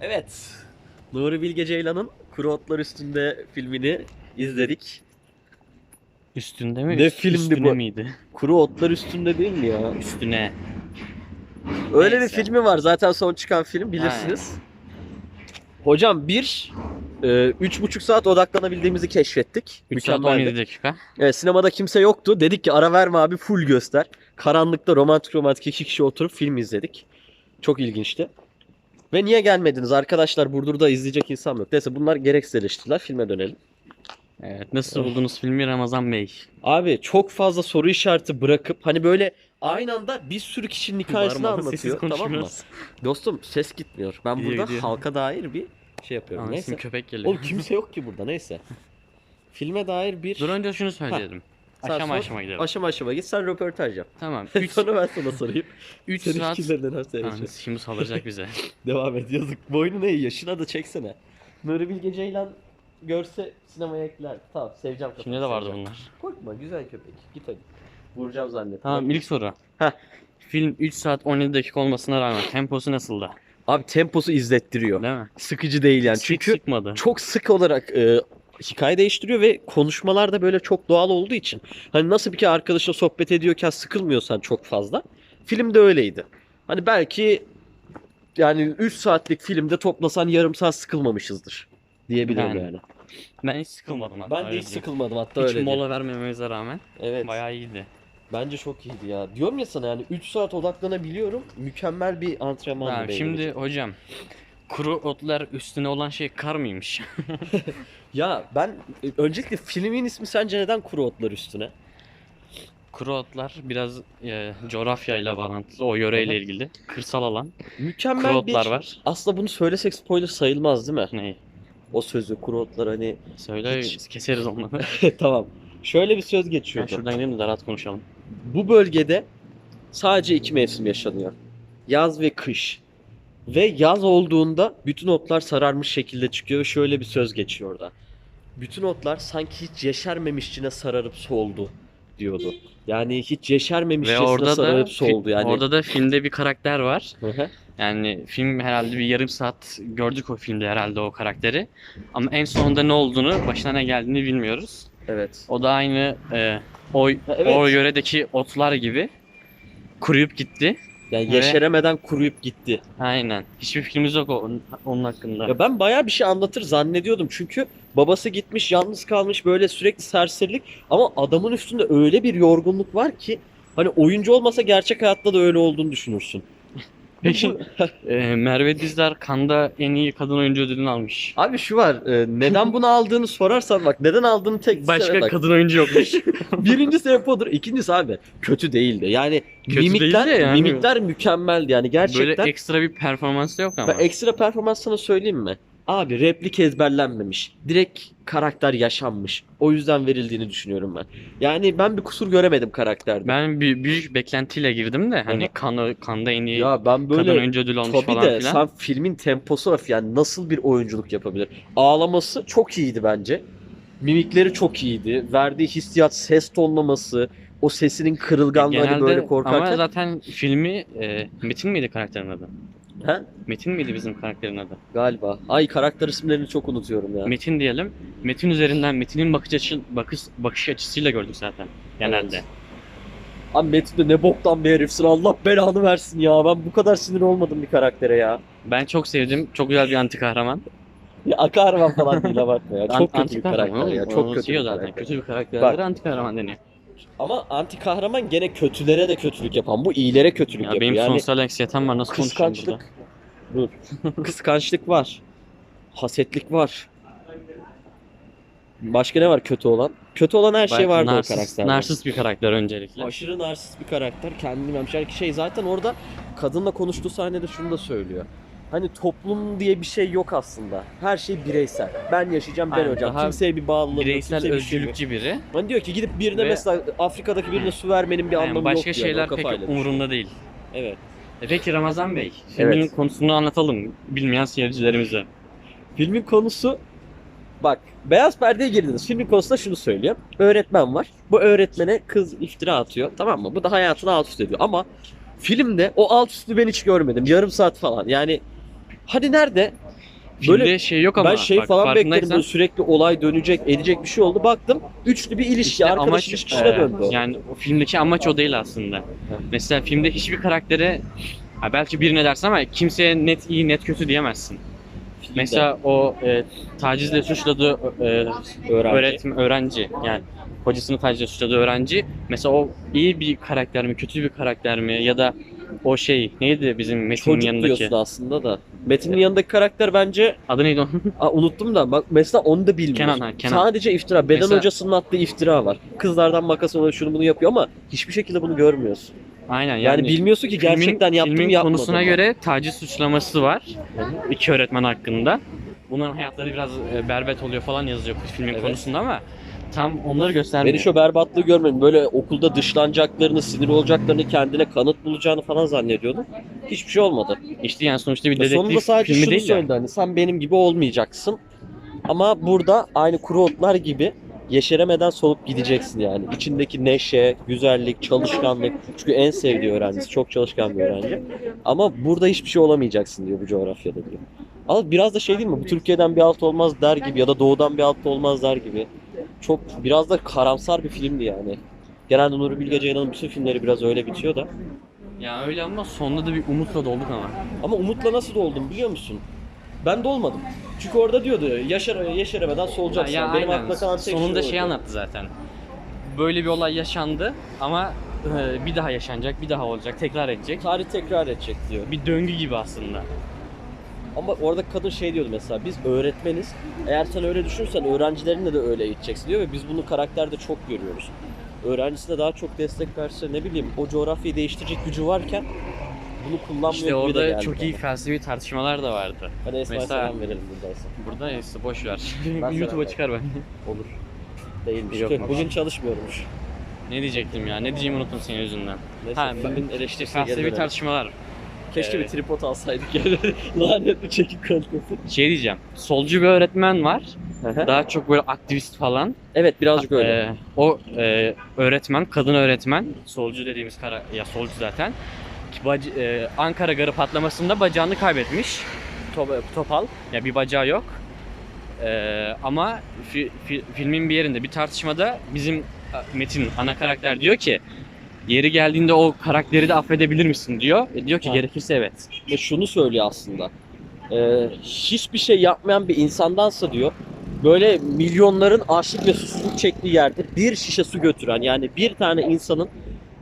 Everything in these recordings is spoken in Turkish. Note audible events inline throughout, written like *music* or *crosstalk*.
Evet. Nuri Bilge Ceylan'ın Kuru Otlar Üstünde filmini izledik. Üstünde mi? Ne üst- filmdi üstüne bu? miydi? Kuru Otlar Üstünde değil mi ya? Üstüne. Öyle Neyse. bir filmi var zaten son çıkan film bilirsiniz. Hocam bir, e, üç buçuk saat odaklanabildiğimizi keşfettik. 3 saat Mükemmeldi. 17 dakika. Evet, sinemada kimse yoktu. Dedik ki ara verme abi full göster. Karanlıkta romantik romantik iki kişi oturup film izledik. Çok ilginçti. Ve niye gelmediniz arkadaşlar? Burdur'da izleyecek insan yok. Neyse bunlar gereksiz eleştiriler. Filme dönelim. Evet. Nasıl buldunuz filmi Ramazan Bey? Abi çok fazla soru işareti bırakıp hani böyle aynı anda bir sürü kişinin hikayesini Bağırma, sessiz anlatıyor. Tamam mı? Dostum ses gitmiyor. Ben Gidiyor, burada gidiyor. halka dair bir şey yapıyorum. Aa, Neyse. köpek geliyor. Oğlum kimse yok ki burada neyse. *laughs* Filme dair bir Dur önce şunu söyleyelim. Sen Aşama sor. aşama gidelim. aşama aşama git sen röportaj yap. Tamam. 3 *laughs* Sonra ben sana sorayım. *laughs* 3 Senin saat fikirlerinden her seyredeceğim. şimdi saldıracak bize. *laughs* Devam et yazık. Boynu ne yaşına da çeksene. Nuri Bilge Ceylan görse sinemaya ekler. Tamam seveceğim köpeği. Şimdi de vardı seveceğim. bunlar. Korkma güzel köpek. Git hadi. Vuracağım zannettim. Tamam ilk soru. Heh. Film 3 saat 17 dakika olmasına rağmen temposu nasıldı? Abi temposu izlettiriyor. Değil mi? Sıkıcı değil yani. Sık Çünkü sıkmadı. çok sık olarak e, hikaye değiştiriyor ve konuşmalar da böyle çok doğal olduğu için. Hani nasıl bir ki arkadaşla sohbet ediyorken sıkılmıyorsan çok fazla. Film de öyleydi. Hani belki yani 3 saatlik filmde toplasan yarım saat sıkılmamışızdır diyebilirim Yani. yani. Ben hiç sıkılmadım hatta. Ben de hiç diyeyim. sıkılmadım hatta Hiç öyle diyeyim. mola vermememize rağmen Evet. bayağı iyiydi. Bence çok iyiydi ya. Diyorum ya sana yani 3 saat odaklanabiliyorum. Mükemmel bir antrenman. Şimdi hocam kuru otlar üstüne olan şey kar mıymış? *laughs* ya ben e, öncelikle filmin ismi sence neden Kuru Otlar Üstüne? kuru otlar biraz e, coğrafyayla bağlantılı, o yöreyle ilgili. Kırsal alan. Mükemmel Kuru otlar bir... var. Aslında bunu söylesek spoiler sayılmaz değil mi? Neyi? O sözü Kuru Otlar hani... Söyle Hiç. keseriz onları. *laughs* tamam. Şöyle bir söz ben geçiyordu. şuradan gidelim de rahat konuşalım. Bu bölgede sadece iki mevsim yaşanıyor. Yaz ve kış. Ve yaz olduğunda bütün otlar sararmış şekilde çıkıyor ve şöyle bir söz geçiyor orada. Bütün otlar sanki hiç yeşermemişçine sararıp soldu diyordu. Yani hiç Ve yeşermemişçesine orada da sararıp fi- soldu. Yani orada da filmde bir karakter var. Yani film herhalde bir yarım saat gördük o filmde herhalde o karakteri. Ama en sonunda ne olduğunu, başına ne geldiğini bilmiyoruz. evet. O da aynı e, o, evet. o yöredeki otlar gibi kuruyup gitti. Yani Ve- yeşeremeden kuruyup gitti. Aynen. Hiçbir fikrimiz yok onun, onun hakkında. Ya ben bayağı bir şey anlatır zannediyordum çünkü babası gitmiş yalnız kalmış böyle sürekli serserilik ama adamın üstünde öyle bir yorgunluk var ki hani oyuncu olmasa gerçek hayatta da öyle olduğunu düşünürsün. Peki e, Merve Dizdar Kanda en iyi kadın oyuncu ödülünü almış. Abi şu var e, neden bunu aldığını sorarsan bak neden aldığını tek Başka sebep bak. kadın oyuncu yokmuş. *laughs* Birinci sebep odur. İkincisi abi kötü değildi. Yani Kötü mimikler değil de yani. mimikler mükemmeldi yani gerçekten. Böyle ekstra bir performans da yok ama. Ben ekstra performans sana söyleyeyim mi? Abi replik ezberlenmemiş. Direkt karakter yaşanmış. O yüzden verildiğini düşünüyorum ben. Yani ben bir kusur göremedim karakterde. Ben bir büyük beklentiyle girdim de hani Aha. Kanda, en iyi ya ben kadın böyle oyuncu ödülü almış tabii falan de filan. sen filmin temposu of yani nasıl bir oyunculuk yapabilir? Ağlaması çok iyiydi bence. Mimikleri çok iyiydi. Verdiği hissiyat, ses tonlaması, o sesinin kırılganlığı hani Genelde böyle korkarken. ama zaten filmi e, Metin miydi karakterin adı? He? Metin miydi bizim karakterin adı? Galiba. Ay karakter isimlerini çok unutuyorum ya. Metin diyelim. Metin üzerinden Metin'in bakış açı bakış bakış açısıyla gördük zaten genelde. Evet. Abi Metin de ne boktan bir herifsin Allah belanı versin ya. Ben bu kadar sinir olmadım bir karaktere ya. Ben çok sevdim. Çok güzel bir anti kahraman. Ya akarvan falan değil bakma ya. Çok An- kötü bir kahraman karakter ya. Çok kötü bir zaten. karakter. Kötü bir karakterlere anti kahraman deniyor. Ama anti kahraman gene kötülere de kötülük yapan. Bu iyilere kötülük Ya yapıyor. benim yani sosyal anksiyetem var. Nasıl konuşacağım burada? kıskançlık. Dur. *laughs* kıskançlık var. Hasetlik var. Başka ne var kötü olan? Kötü olan her şey vardı narsist, o karakterde. Narsist bir karakter öncelikle. Aşırı narsist bir karakter. Kendini bilmemiş. Yani şey zaten orada kadınla konuştuğu sahnede şunu da söylüyor. Hani toplum diye bir şey yok aslında. Her şey bireysel. Ben yaşayacağım ben Aynen, hocam. Kimseye bir bağlılığım yok. Bireysel kimseye bir şey özgürlükçü biri. Hani diyor ki gidip birine Ve- mesela Afrika'daki birine su vermenin bir Yani anlamı başka yok diyor. şeyler O pek umurunda değil. Evet. E peki Ramazan Bey, filmin Evet. konusunu anlatalım bilmeyen seyircilerimize. Filmin konusu bak beyaz perdeye girdiniz. Filmin konusunda şunu söylüyor. Öğretmen var. Bu öğretmene kız iftira atıyor. Tamam mı? Bu da hayatını alt üst ediyor. Ama filmde o alt üstü ben hiç görmedim. Yarım saat falan. Yani hadi nerede? Filmde Böyle şey yok ama. ben şey bak, falan bekledim böyle sürekli olay dönecek, edecek bir şey oldu. Baktım üçlü bir ilişki, işte arkadaş amaç ilişkisine e, döndü. o. yani o filmdeki amaç o değil aslında. Mesela filmde hiçbir karaktere ha belki birine dersin ama kimseye net iyi net kötü diyemezsin. Filmde Mesela o e, tacizle suçladığı e, öğrenci. öğretmen öğrenci yani hocasını tacizle suçladığı öğrenci mesela o iyi bir karakter mi kötü bir karakter mi ya da o şey neydi bizim Metin'in Çocuk yanındaki diyorsun aslında da. Metin'in yanındaki karakter bence adı neydi onun? Aa, unuttum da bak mesela onu da bilmiyorum. Kenan, ha, Kenan. Sadece iftira. Beden Mesela- hocasının attığı iftira var. Kızlardan makas alıyor şunu bunu yapıyor ama hiçbir şekilde bunu görmüyorsun. Aynen Yani, yani, bilmiyorsun ki gerçekten filmin, yaptım filmin yapmadım. konusuna göre taciz suçlaması var iki öğretmen hakkında. Bunların hayatları biraz e, berbet oluyor falan yazıyor filmin Evet. konusunda ama tam onları göstermiyor. Ben hiç o berbatlığı görmedim. Böyle okulda dışlanacaklarını, sinir olacaklarını, kendine kanıt bulacağını falan zannediyordum. Hiçbir şey olmadı. İşte yani sonuçta bir sonunda dedektif sadece filmi şunu değil ya. söyledi hani sen benim gibi olmayacaksın. Ama burada aynı kuru otlar gibi yeşeremeden solup gideceksin yani. İçindeki neşe, güzellik, çalışkanlık. Çünkü en sevdiği öğrencisi. Çok çalışkan bir öğrenci. Ama burada hiçbir şey olamayacaksın diyor bu coğrafyada diyor. Ama biraz da şey değil mi? Bu Türkiye'den bir alt olmaz der gibi ya da doğudan bir alt olmaz der gibi. Çok biraz da karamsar bir filmdi yani. Genelde Nuri Bilge Ceylan'ın bütün filmleri biraz öyle bitiyor da. Ya öyle ama sonunda da bir umutla dolduk ama. Ama umutla nasıl doldum biliyor musun? Ben de olmadım. Çünkü orada diyordu yaşar yeşeremeden solacaksın. Ya, Benim aynen. aklıma kalan tek Sonunda şey şey anlattı zaten. Böyle bir olay yaşandı ama e, bir daha yaşanacak, bir daha olacak, tekrar edecek. Tarih tekrar edecek diyor. Bir döngü gibi aslında. Ama orada kadın şey diyordu mesela biz öğretmeniz. Eğer sen öyle düşünürsen öğrencilerini de öyle eğiteceksin diyor ve biz bunu karakterde çok görüyoruz. Öğrencisine daha çok destek verse ne bileyim o coğrafyayı değiştirecek gücü varken bunu kullanmıyor İşte gibi de orada geldi çok iyi bana. felsefi tartışmalar da vardı. Hadi Esma'ya Mesela- selam verelim buradaysa. Burada neyse boş ver. *laughs* selam YouTube'a çıkar ben. Olur. Değilmiş. Yok. Bugün çalışmıyormuş. ne diyecektim ya? Ne diyeceğimi unuttum senin yüzünden. Neyse Ha, filmin eleştirisine geri felsefi dönelim. tartışmalar. Keşke Evet. bir tripod alsaydık yani. *laughs* Lanetli çekim kalitesi. Şey diyeceğim. Solcu bir öğretmen var. Daha çok böyle aktivist falan. evet birazcık öyle. Ee, o e, öğretmen, kadın öğretmen, solcu dediğimiz kara, ya solcu zaten. Bac- e, Ankara Garı patlamasında bacağını kaybetmiş. Top- Topal. Ya bir bacağı yok. Ee, ama fi- fi- filmin bir yerinde bir tartışmada bizim e, Metin ana karakter diyor ki yeri geldiğinde o karakteri de affedebilir misin diyor. E, diyor ki Ha. gerekirse evet. Ve şunu söylüyor aslında. Ee, hiçbir şey yapmayan bir insandansa diyor böyle milyonların açlık ve susuzluk çektiği yerde bir şişe su götüren yani bir tane insanın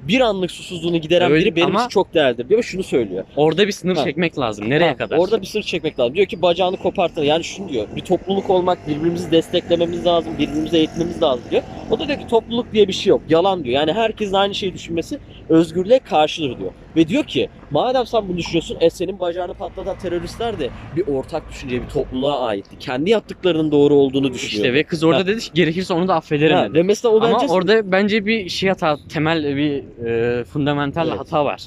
bir anlık susuzluğunu gideren Öyle biri benim ama- için çok değerlidir diyor ve şunu söylüyor. Orada bir sınır Ha. çekmek lazım. Nereye Ha, kadar? Orada bir sır çekmek lazım. Diyor ki bacağını kopartın. Yani şunu diyor. Bir topluluk olmak, birbirimizi desteklememiz lazım, birbirimizi eğitmemiz lazım diyor. O da diyor ki topluluk diye bir şey yok. Yalan diyor. Yani herkesin aynı şeyi düşünmesi özgürlüğe karşıdır diyor. Ve diyor ki madem sen bunu düşünüyorsun, e senin bacağını patlatan teröristler de bir ortak düşünceye, bir topluluğa aitti. Kendi yaptıklarının doğru olduğunu düşünüyor. işte ve kız orada Ha. dedi ki gerekirse onu da affederim Ha, dedi. ve mesela o Ama bence orada bence bir şey hata, temel bir e, fundamental Evet. hata var.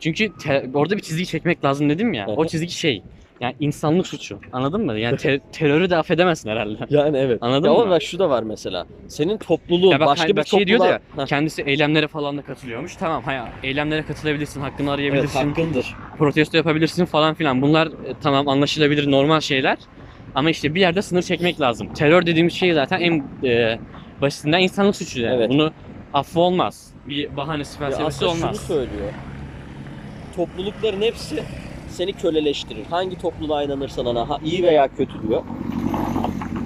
Çünkü te- orada bir çizgi çekmek lazım dedim ya. O çizgi şey. Yani insanlık suçu. Anladın mı? Yani te- *laughs* terörü de affedemezsin herhalde. yani evet. Anladın ya mı? Ama şu da var mesela. Senin topluluğun Ya bak, başka hani bir şey topluluğa... ya, Heh, Kendisi eylemlere falan da katılıyormuş. Tamam hayır eylemlere katılabilirsin, hakkını evet, arayabilirsin, hakkındır. protesto yapabilirsin falan filan. Bunlar e, tamam anlaşılabilir normal şeyler. Ama işte bir yerde sınır çekmek lazım. Terör dediğimiz şey zaten en e, basitinden insanlık suçu yani. Evet. Bunu affı olmaz. Bir bahanesi Ya felsefesi aslında olmaz. şunu söylüyor. Toplulukların hepsi seni köleleştirir. Hangi topluluğa inanırsan ana ha- iyi veya kötü diyor.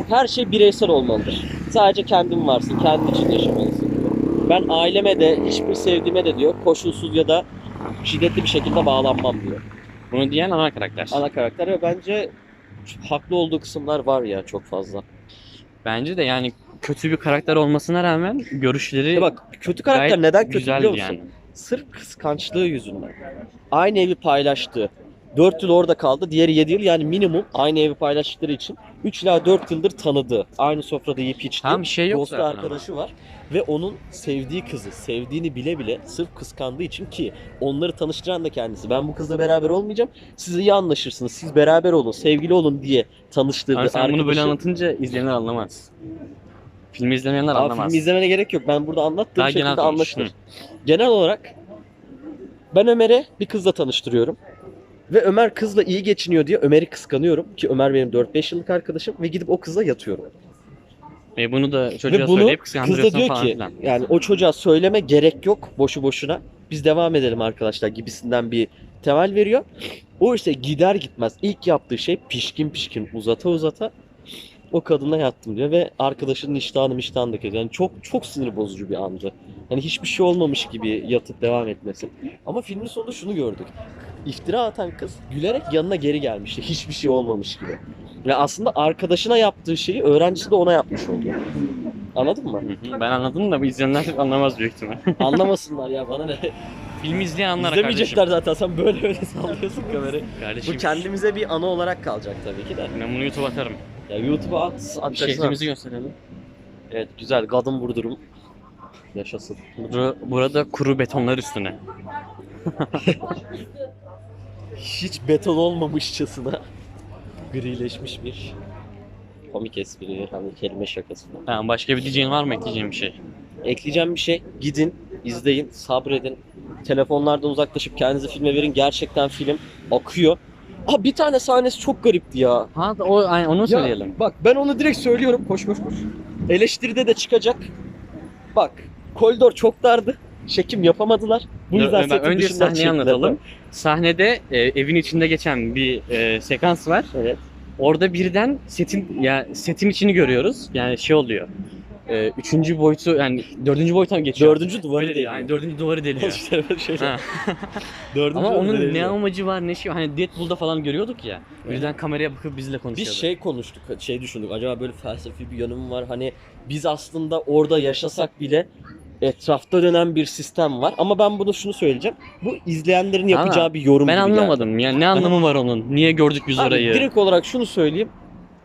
Her şey bireysel olmalıdır. Sadece kendin varsın, kendin için yaşamalısın diyor. Ben aileme de, hiçbir sevdiğime de diyor, koşulsuz ya da şiddetli bir şekilde bağlanmam diyor. Bunu diyen ana karakter. Ana karakter ve bence haklı olduğu kısımlar var ya çok fazla. Bence de yani kötü bir karakter olmasına rağmen görüşleri Ya bak kötü karakter neden kötü biliyor musun? yani. Sırf kıskançlığı yüzünden. Aynı evi paylaştı. 4 yıl orada kaldı. Diğeri 7 yıl yani minimum aynı evi paylaştıkları için 3 ila 4 yıldır tanıdı. Aynı sofrada yiyip içti. Tam şey yok Dostu zaten ama. arkadaşı var. Ve onun sevdiği kızı, sevdiğini bile bile sırf kıskandığı için ki onları tanıştıran da kendisi. Ben bu kızla beraber olmayacağım. Siz iyi anlaşırsınız. Siz beraber olun, sevgili olun diye tanıştırdı. Ama sen bunu böyle arkadaşı. anlatınca izleyenler anlamaz. Filmi izlemeyenler Abi anlamaz. film izlemene gerek yok. Ben burada anlattığım Daha şekilde anlaşılır. Genel olarak ben Ömer'e bir kızla tanıştırıyorum. Ve Ömer kızla iyi geçiniyor diye Ömer'i kıskanıyorum. Ki Ömer benim 4-5 yıllık arkadaşım ve gidip o kızla yatıyorum. Ve bunu da çocuğa Ve bunu söyleyip kız da kıskandırıyorsun diyor falan ki filan. yani o çocuğa söyleme gerek yok boşu boşuna. Biz devam edelim arkadaşlar gibisinden bir temel veriyor. O ise gider gitmez ilk yaptığı şey pişkin pişkin uzata uzata o kadına yattım diyor ve arkadaşının iştahını miştahını da kesiyor. Yani çok çok sinir bozucu bir andı. Hani hiçbir şey olmamış gibi yatıp devam etmesi. Ama filmin sonunda şunu gördük. İftira atan kız gülerek yanına geri gelmişti. Hiçbir şey olmamış gibi. Ve aslında arkadaşına yaptığı şeyi öğrencisi de ona yapmış oldu. Anladın mı? Hı hı. Ben anladım da bu izleyenler *laughs* anlamaz büyük ihtimal. *laughs* Anlamasınlar ya bana ne. Filmi izleyen anlar İzlemeyecekler kardeşim. zaten sen böyle böyle sallıyorsun *laughs* kamerayı. Kardeşim. Bu kendimize bir anı olarak kalacak tabii ki de. Ben bunu YouTube'a atarım. Ya YouTube'a at, atacaksın. Şehrimizi gösterelim. Evet güzel kadın vurdurum. Yaşasın. Burada, burada kuru betonlar üstüne. *laughs* Hiç beton olmamışçasına grileşmiş bir komik espri hani kelime şakası. Yani başka bir diyeceğin var mı ekleyeceğin bir şey? Ekleyeceğim bir şey gidin izleyin sabredin telefonlardan uzaklaşıp kendinizi filme verin gerçekten film akıyor. Aa bir tane sahnesi çok garipti ya. Ha o aynen onu Ya, söyleyelim. Bak ben onu direkt söylüyorum. Koş koş koş. Eleştiride de çıkacak. Bak koridor çok dardı. Çekim yapamadılar. Bu yüzden ben setin önce dışından sahneyi çektiler. anlatalım. Sahnede e, evin içinde geçen bir e, sekans var. Evet. Orada birden setin ya setin içini görüyoruz. Yani şey oluyor. E, üçüncü boyutu yani dördüncü boyuta geçiyor. Dördüncü duvarı değil. deliyor. Yani dördüncü duvarı deliyor. *laughs* İşte böyle şeyler. Ha. *laughs* Dördüncü Ama duvarı onun ne deliyor. amacı var ne şey var. Hani Deadpool'da falan görüyorduk ya. Birden kameraya bakıp bizle konuşuyordu. Biz şey konuştuk, şey düşündük. Acaba böyle felsefi bir yönü mü var? Hani biz aslında orada yaşasak bile etrafta dönen bir sistem var. Ama ben bunu şunu söyleyeceğim. Bu izleyenlerin yapacağı Ama bir yorum ben gibi geldi. anlamadım. Yani ne anlamı *laughs* var onun? Niye gördük biz Abi, orayı? direkt olarak şunu söyleyeyim.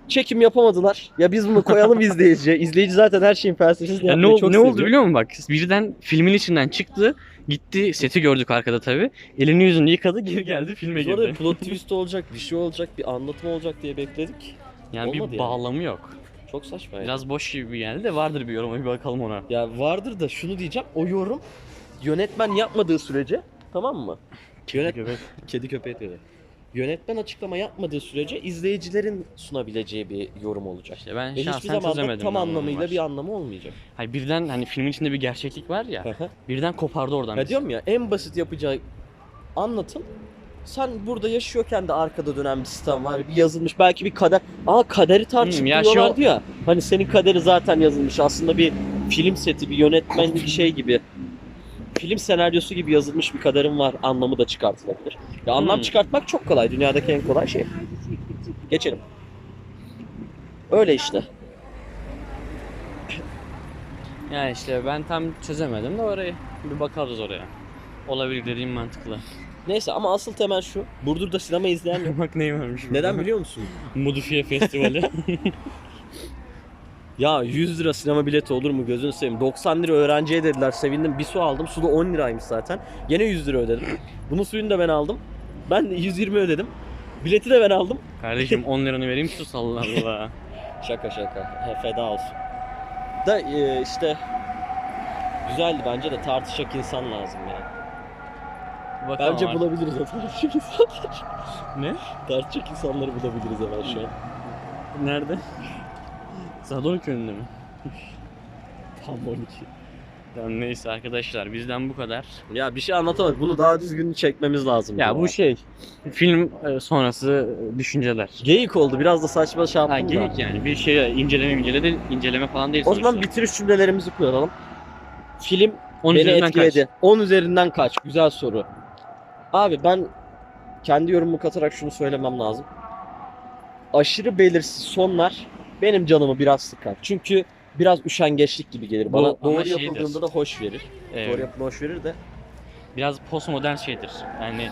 Çekim yapamadılar. Ya biz bunu koyalım izleyiciye. *laughs* İzleyici zaten her şeyin felsefesini Ya ne, ol- çok ne oldu biliyor musun bak? Birden filmin içinden çıktı. Gitti seti gördük arkada tabi. Elini yüzünü yıkadı geri geldi filme girdi. plot *laughs* twist olacak, bir şey olacak, bir anlatım olacak diye bekledik. Yani olmadı bir yani. bağlamı yok. Çok saçma ya. Biraz boş gibi geldi de vardır bir yorum bir bakalım ona. Ya vardır da şunu diyeceğim. O yorum yönetmen yapmadığı sürece tamam mı? Yönet kedi köpeği diyor. Yönetmen açıklama yapmadığı sürece izleyicilerin sunabileceği bir yorum olacak. İşte ben Ve hiçbir şahsen zaman çözemedim. tam anlamıyla var. bir anlamı olmayacak. Hayır birden hani filmin içinde bir gerçeklik var ya. birden kopardı oradan. ya bizi. diyorum ya en basit yapacağı anlatım sen burada yaşıyorken de arkada dönen bir sistem var. Bir yazılmış belki bir kader. Aa kaderi Hmm, ya şu- ya. Hani senin kaderi zaten yazılmış. Aslında bir film seti, bir yönetmen bir şey gibi. Film senaryosu gibi yazılmış bir kaderin var. Anlamı da çıkartılabilir. Ya anlam Hmm. çıkartmak çok kolay. Dünyadaki en kolay şey. Geçelim. Öyle işte. *clears throat* Yani işte ben tam çözemedim de orayı. Bir bakarız oraya. Olabilir dediğim mantıklı. Neyse ama asıl temel şu. Burdur'da sinema izleyen yok. *laughs* Bak neyi varmış. Neden biliyor musun? Modifiye Festivali. *laughs* Ya 100 lira sinema bileti olur mu gözünü seveyim. 90 lira öğrenciye dediler sevindim. Bir su aldım. Su da 10 liraymış zaten. Gene 100 lira ödedim. Bunun suyunu da ben aldım. Ben de 120 ödedim. Bileti de ben aldım. Kardeşim *laughs* 10 liranı vereyim sus Allah Allah. Şaka şaka. He, feda olsun. Da e, işte güzeldi bence de tartışacak insan lazım ya. Bakalım Bence artık. bulabiliriz o tartışacak insanlar. Ne? tartışacak insanları bulabiliriz hemen şu an. Nerede? Sadon köyünde mi? Tam 12. Tamam neyse arkadaşlar bizden bu kadar. Ya bir şey anlatamadık. Bunu daha düzgün çekmemiz lazım. Ya bu şey film e, sonrası düşünceler. Geyik oldu. Biraz da saçma şey Ha yaptım da. geyik yani bir şey inceleme inceleme inceleme falan değil O zaman sonuçta. bitiriş cümlelerimizi kullanalım. Film Onun beni üzerinden etkiledi. kaç? 10 üzerinden kaç? Güzel soru. Abi ben kendi yorumumu katarak şunu söylemem lazım. Aşırı belirsiz sonlar benim canımı biraz sıkar. Çünkü biraz üşengeçlik gibi gelir Bu bana. ama Doğru şeydir. yapıldığında da hoş verir. Ee, Doğru yapıldığında hoş verir de. biraz postmodern şeydir. Yani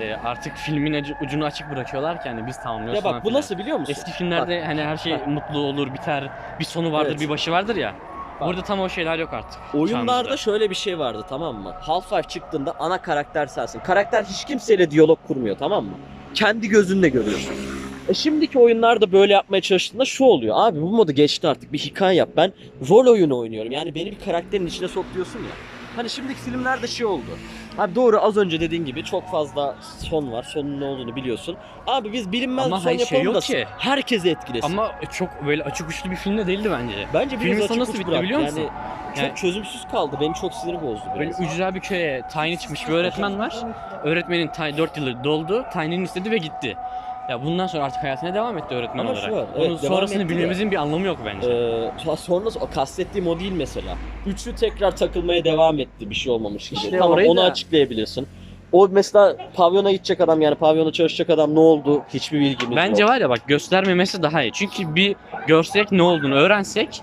e, artık filmin ucunu açık bırakıyorlar ki hani biz tamamlıyoruz Ya falan bak bu filan. nasıl biliyor musun? Eski filmlerde hani her şey mutlu olur, biter, bir sonu vardır, Evet. bir başı vardır ya. Bak. Burada tam o şeyler yok artık. Oyunlarda çağımızda. şöyle bir şey vardı tamam mı? Half-Life çıktığında ana karakter sensin. Karakter hiç kimseyle diyalog kurmuyor tamam mı? Kendi gözünle görüyorsun. E şimdiki oyunlarda böyle yapmaya çalıştığında şu oluyor. Abi bu modu geçti artık bir hikaye yap. Ben rol oyunu oynuyorum. Yani beni bir karakterin içine sok diyorsun ya. Hani şimdiki filmlerde şey oldu. Abi doğru az önce dediğin gibi çok fazla son var. Sonun ne olduğunu biliyorsun. Abi biz bilinmez Ama son hayır, şey yapalım yok da ki. herkesi etkilesin. Ama çok böyle açık uçlu bir film de değildi bence. Bence biraz filmin açık sonu nasıl uç bitti bıraktı. biliyor musun? Yani çok Yani- çözümsüz kaldı. Benim çok sinir bozdu Böyle biraz. ücra bir köye tayin içmiş bir öğretmen var. Öğretmenin tay 4 yılı doldu. Tayinini istedi ve gitti. Ya bundan sonra artık hayatına devam etti öğretmen Ama olarak. şu var, Onun evet, devam sonrasını etti de. bilmemizin bir anlamı yok bence. Ee, sonra o kastettiğim o değil mesela. Üçlü tekrar takılmaya devam etti bir şey olmamış gibi. İşte tamam orayı onu da- açıklayabilirsin. O mesela pavyona gidecek adam yani pavyona çalışacak adam ne oldu hiçbir bilgimiz Bence yok. var ya bak göstermemesi daha iyi. Çünkü bir görsek ne olduğunu öğrensek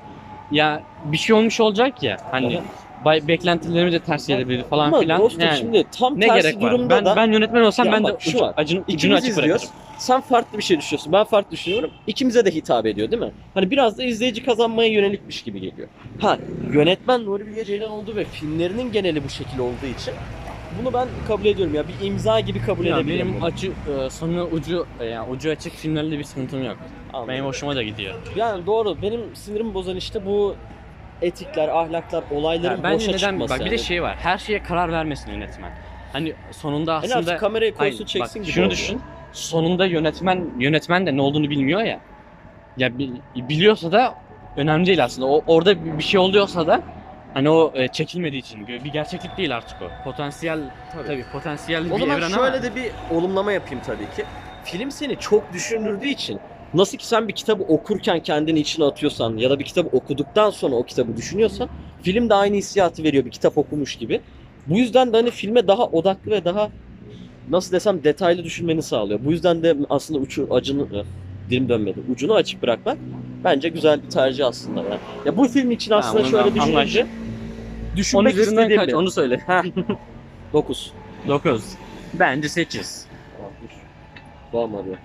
ya bir şey olmuş olacak ya. Hani bay, beklentilerimiz de ters gelebilir falan Ama filan. dostum Yani şimdi tam ne tersi gerek var? durumda Ben, da ben yönetmen olsam Ya ben de ucu, var. acın, ucunu açık izliyoruz. bırakırım. Sen farklı bir şey düşünüyorsun. Ben farklı düşünüyorum. İkimize de hitap ediyor değil mi? Hani biraz da izleyici kazanmaya yönelikmiş gibi geliyor. Ha yönetmen Nuri Bilge Ceylan oldu ve filmlerinin geneli bu şekil olduğu için bunu ben kabul ediyorum ya. Bir imza gibi kabul Ya edebilirim. benim bunu. açı e, sonu ucu e, yani ucu açık filmlerle bir sıkıntım yok. Anladım. Benim hoşuma da gidiyor. Yani doğru. Benim sinirimi bozan işte bu etikler, ahlaklar, olayların Yani bence boşa neden çıkması. bak bir de yani. şey var. Her şeye karar vermesin yönetmen. Hani sonunda En aslında az kamerayı Hayır, koysun çeksin bak, gibi şunu oluyor. düşün. Sonunda yönetmen yönetmen de ne olduğunu bilmiyor ya. Ya bi- biliyorsa da önemli değil aslında. O orada bir şey oluyorsa da hani o e, çekilmediği için bir gerçeklik değil artık o. Potansiyel tabii, potansiyel O bir zaman evren şöyle ama de bir olumlama yapayım tabii ki. Film seni çok düşündürdüğü için nasıl ki sen bir kitabı okurken kendini içine atıyorsan ya da bir kitabı okuduktan sonra o kitabı düşünüyorsan film de aynı hissiyatı veriyor bir kitap okumuş gibi. Bu yüzden de hani filme daha odaklı ve daha nasıl desem detaylı düşünmeni sağlıyor. Bu yüzden de aslında uçu acını eh, dilim dönmedi. Ucunu açık bırakmak bence güzel bir tercih aslında. Yani. Ya bu film için aslında onu şöyle düşününce düşünmek Onun üzerinden kaç bir- onu söyle. 9. 9. *laughs* Bence 8. Babam arıyor.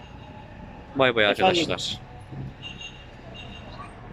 Bay bay arkadaşlar.